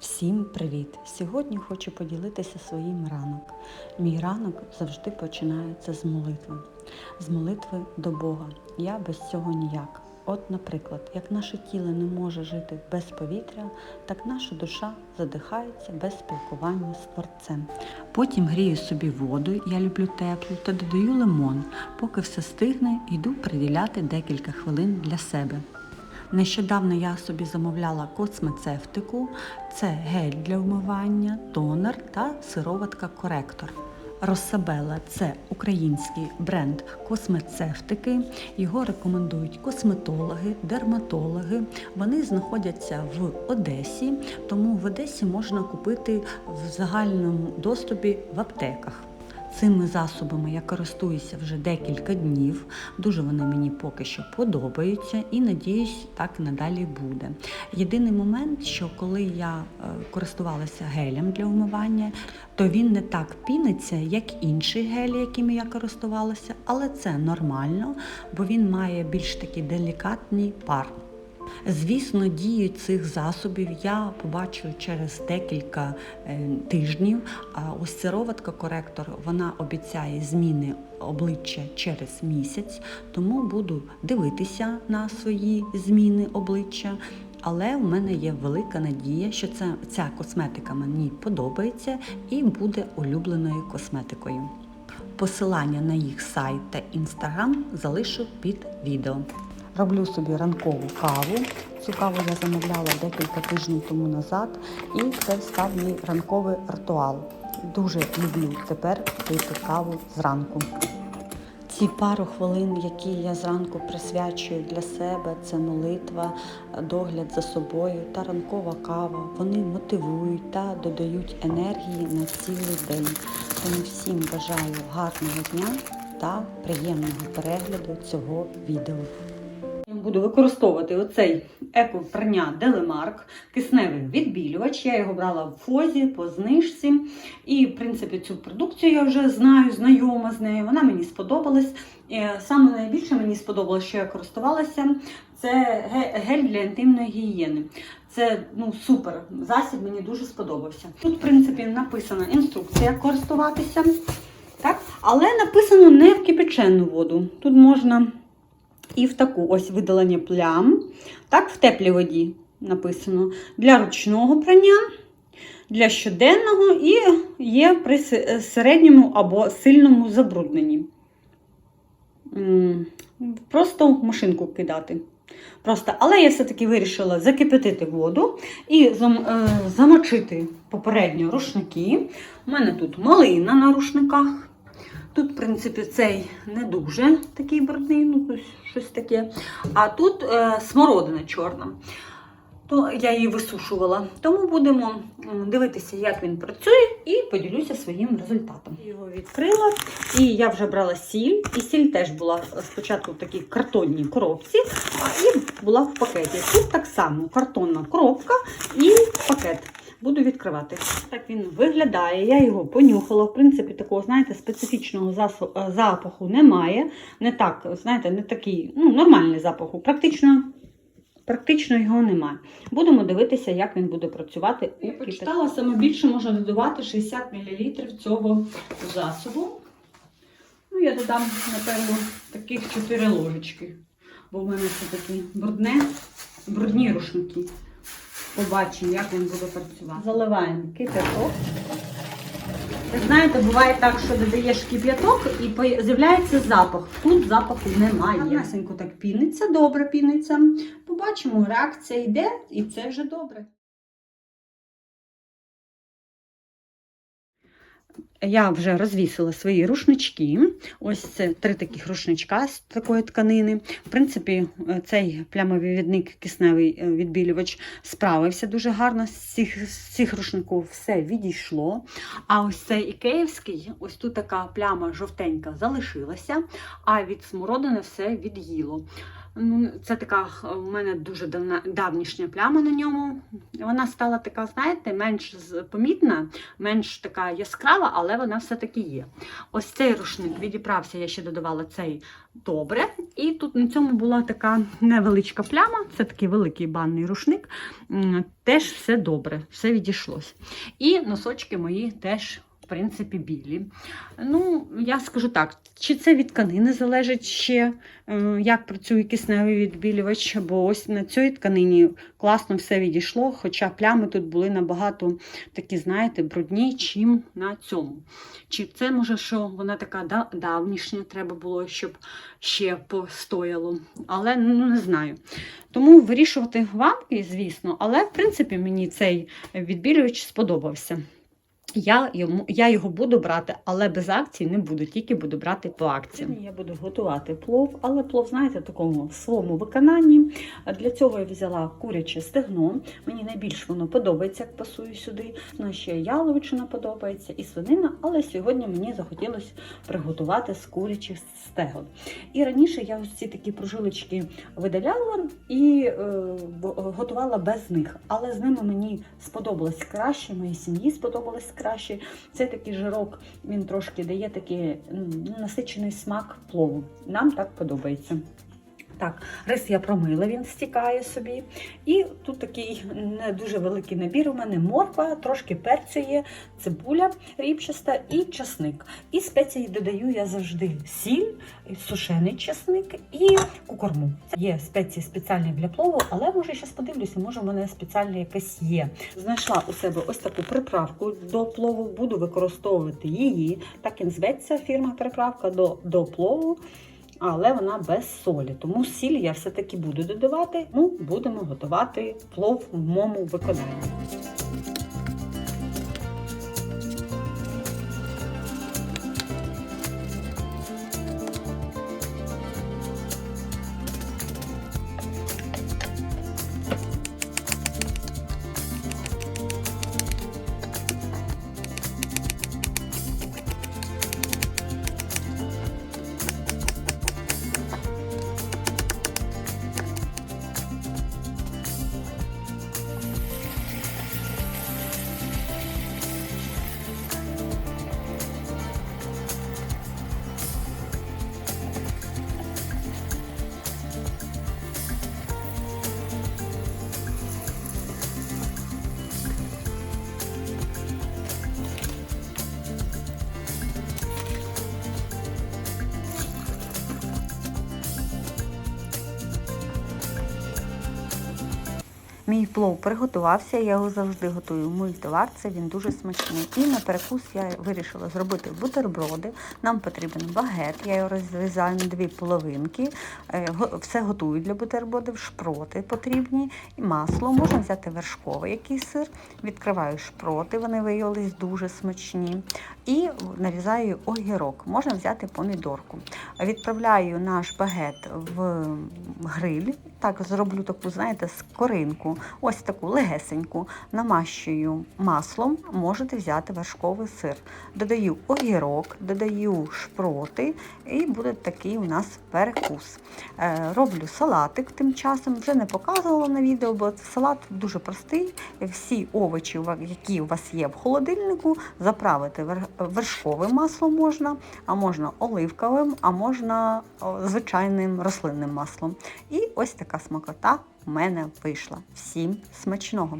Всім привіт! Сьогодні хочу поділитися своїм ранок. Мій ранок завжди починається з молитви, з молитви до Бога. Я без цього ніяк. От, наприклад, як наше тіло не може жити без повітря, так наша душа задихається без спілкування з Творцем. Потім грію собі воду, я люблю теплу, та додаю лимон. Поки все стигне, йду приділяти декілька хвилин для себе. Нещодавно я собі замовляла космецевтику, це гель для вмивання, тонер та сироватка коректор. Росабела це український бренд космецевтики. Його рекомендують косметологи, дерматологи. Вони знаходяться в Одесі, тому в Одесі можна купити в загальному доступі в аптеках. Цими засобами я користуюся вже декілька днів. Дуже вони мені поки що подобаються і надіюсь, так надалі буде. Єдиний момент, що коли я е, користувалася гелем для вмивання, то він не так піниться, як інші гелі, якими я користувалася, але це нормально, бо він має більш такий делікатний пар. Звісно, дію цих засобів я побачу через декілька е, тижнів. А ось сироватка коректор вона обіцяє зміни обличчя через місяць, тому буду дивитися на свої зміни обличчя. Але в мене є велика надія, що це, ця косметика мені подобається і буде улюбленою косметикою. Посилання на їх сайт та інстаграм залишу під відео. Роблю собі ранкову каву. Цю каву я замовляла декілька тижнів тому назад, і це став мій ранковий ритуал. Дуже люблю тепер пити каву зранку. Ці пару хвилин, які я зранку присвячую для себе, це молитва, догляд за собою та ранкова кава. Вони мотивують та додають енергії на цілий день. Тому всім бажаю гарного дня та приємного перегляду цього відео. Буду використовувати оцей еко-прання Делемарк, кисневий відбілювач. Я його брала в фозі по знижці. І, в принципі, цю продукцію я вже знаю, знайома з нею. Вона мені сподобалась. Е, Саме найбільше мені сподобалось, що я користувалася, це гель для інтимної гігієни. Це ну супер. Засіб мені дуже сподобався. Тут, в принципі, написана інструкція користуватися. Так? Але написано не в кипячену воду. Тут можна і в таку ось видалення плям. Так, в теплій воді написано. Для ручного прання, для щоденного і є при середньому або сильному забрудненні. Просто машинку кидати. Просто, але я все-таки вирішила закипятити воду і е, замочити попередньо рушники. У мене тут малина на рушниках. Тут, в принципі, цей не дуже такий брудний, ну щось таке. А тут е, смородина чорна. То я її висушувала. Тому будемо дивитися, як він працює, і поділюся своїм результатом. Його відкрила, і я вже брала сіль. І сіль теж була спочатку в такій картонній коробці, а і була в пакеті. Тут так само картонна коробка і пакет. Буду відкривати. Так він виглядає. Я його понюхала. В принципі, такого, знаєте, специфічного засу- е, запаху немає. Не так, знаєте, не такий ну, нормальний запаху. Практично, практично його немає. Будемо дивитися, як він буде працювати у Я почитала, саме більше можна додавати 60 мл цього засобу. Ну, я додам, напевно, таких 4 ложечки. Бо в мене це такі брудне, брудні рушники. Побачимо, як він буде працювати. Заливаємо кипяток. Ви знаєте, буває так, що додаєш кип'яток і з'являється запах. Тут запаху немає. Ясенько так піниться, добре піниться. Побачимо, реакція йде, і це вже добре. Я вже розвісила свої рушнички. Ось це три таких рушничка з такої тканини. В принципі, е, цей плямовивідник кисневий е, відбілювач справився дуже гарно. З цих, з цих рушників все відійшло. А ось цей ікеївський, ось тут така пляма жовтенька залишилася, а від смородини все від'їло. Ну, це така в мене дуже давна, давнішня пляма на ньому. Вона стала така, знаєте, менш помітна, менш така яскрава, але вона все-таки є. Ось цей рушник відібрався, я ще додавала цей добре. І тут на цьому була така невеличка пляма, це такий великий банний рушник. Теж все добре, все відійшлось. І носочки мої теж. Принципі, білі. Ну, я скажу так, чи це від тканини залежить ще, е, як працює кисневий відбілювач, бо ось на цій тканині класно все відійшло, хоча плями тут були набагато такі, знаєте, брудні, чим на цьому. Чи це може, що вона така давнішня, треба було, щоб ще постояло, але ну не знаю. Тому вирішувати вам, звісно, але в принципі мені цей відбілювач сподобався. Я, йому, я його буду брати, але без акцій не буду, тільки буду брати по акціям. Я буду готувати плов, але плов, знаєте, в такому своєму виконанні. Для цього я взяла куряче стегно. Мені найбільш воно подобається, як пасує сюди. Ну, ще яловичина подобається і свинина, але сьогодні мені захотілося приготувати з курячих стегон. І раніше я ось ці такі прожилочки видаляла і е, готувала без них. Але з ними мені сподобалось краще, моїй сім'ї сподобалось краще. Це такий жирок, він трошки дає такий насичений смак плову. Нам так подобається. Так, рис я промила, він стікає собі. І тут такий не дуже великий набір. У мене морква, трошки перцю є, цибуля ріпчаста і часник. І спеції додаю я завжди сіль, сушений часник і кукорму. Є спеції спеціальні для плову, але може зараз подивлюся, може в мене спеціальна якась є. Знайшла у себе ось таку приправку до плову, буду використовувати її. Так і зветься фірма приправка до, до плову. Але вона без солі, тому сіль я все-таки буду додавати. Ну, будемо готувати плов в моєму виконанні. Мій плов приготувався, я його завжди готую в мультиварці, він дуже смачний. І на перекус я вирішила зробити бутерброди. Нам потрібен багет, я його розрізаю на дві половинки. Е, Все готую для бутербродів, шпроти потрібні, і масло. Можна взяти вершковий який сир. Відкриваю шпроти, вони виявились дуже смачні. І нарізаю огірок. Можна взяти помідорку. Відправляю наш багет в гриль. Так, зроблю таку, знаєте, скоринку, ось таку легесеньку, намащую маслом, можете взяти вершковий сир. Додаю огірок, додаю шпроти, і буде такий у нас перекус. Е, роблю салатик тим часом, вже не показувала на відео, бо салат дуже простий. Всі овочі, які у вас є в холодильнику, заправити вершковим маслом можна, а можна оливковим, а можна звичайним рослинним маслом. І ось така смакота в мене вийшла. Всім смачного!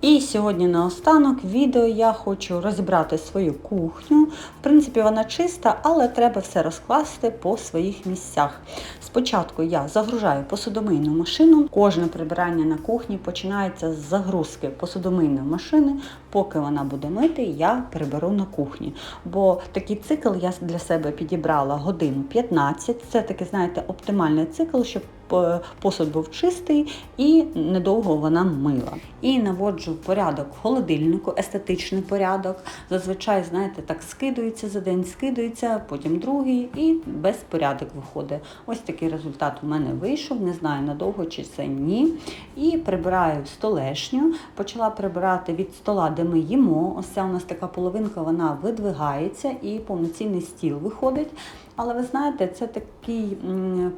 І сьогодні наостанок відео я хочу розібрати свою кухню. В принципі, вона чиста, але треба все розкласти по своїх місцях. Спочатку я загружаю посудомийну машину. Кожне прибирання на кухні починається з загрузки посудомийної машини. Поки вона буде мити, я приберу на кухні. Бо такий цикл я для себе підібрала годину 15. Це такий, знаєте, оптимальний цикл, щоб посуд був чистий і недовго вона мила. І наводжу порядок в холодильнику, естетичний порядок. Зазвичай, знаєте, так скидується за день, скидується, потім другий і безпорядок виходить. Ось такий результат у мене вийшов. Не знаю надовго чи це ні. І прибираю столешню. Почала прибирати від стола, де ми їмо. Ось ця у нас така половинка, вона видвигається і повноцінний стіл виходить. Але ви знаєте, це такий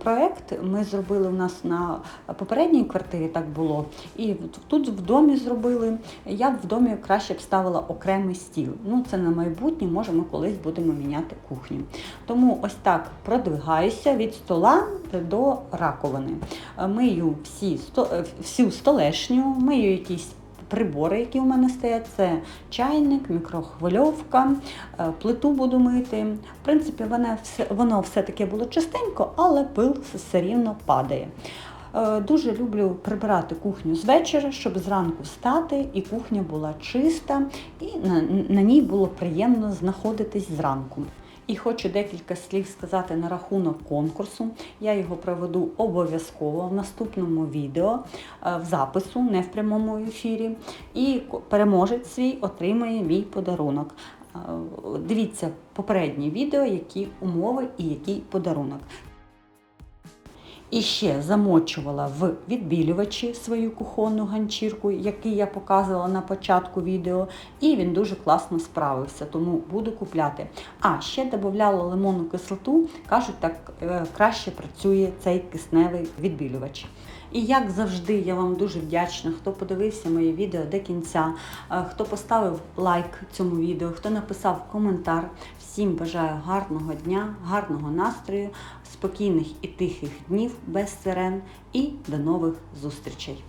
проект. Ми зробили у нас на попередній квартирі, так було. І тут в домі зробили. Я б в домі краще б ставила окремий стіл. Ну, це на майбутнє, може, ми колись будемо міняти кухню. Тому ось так продвигаюся від стола до раковини. Мию всі, всю столешню, мию якісь прибори, які у мене стоять, це чайник, мікрохвильовка, е, плиту буду мити. В принципі, воно все, воно все таке було чистенько, але пил все рівно падає. Е, Дуже люблю прибирати кухню з вечора, щоб зранку встати, і кухня була чиста, і на, на ній було приємно знаходитись зранку. І хочу декілька слів сказати на рахунок конкурсу. Я його проведу обов'язково в наступному відео е, в запису, не в прямому ефірі. І переможець свій отримає мій подарунок. Е, Дивіться попереднє відео, які умови і який подарунок. І ще замочувала в відбілювачі свою кухонну ганчірку, який я показувала на початку відео, і він дуже класно справився, тому буду купляти. А ще додавала лимонну кислоту, кажуть, так е, краще працює цей кисневий відбілювач. І як завжди, я вам дуже вдячна, хто подивився моє відео до кінця, е, хто поставив лайк цьому відео, хто написав коментар. Всім бажаю гарного дня, гарного настрою, спокійних і тихих днів без сирен і до нових зустрічей.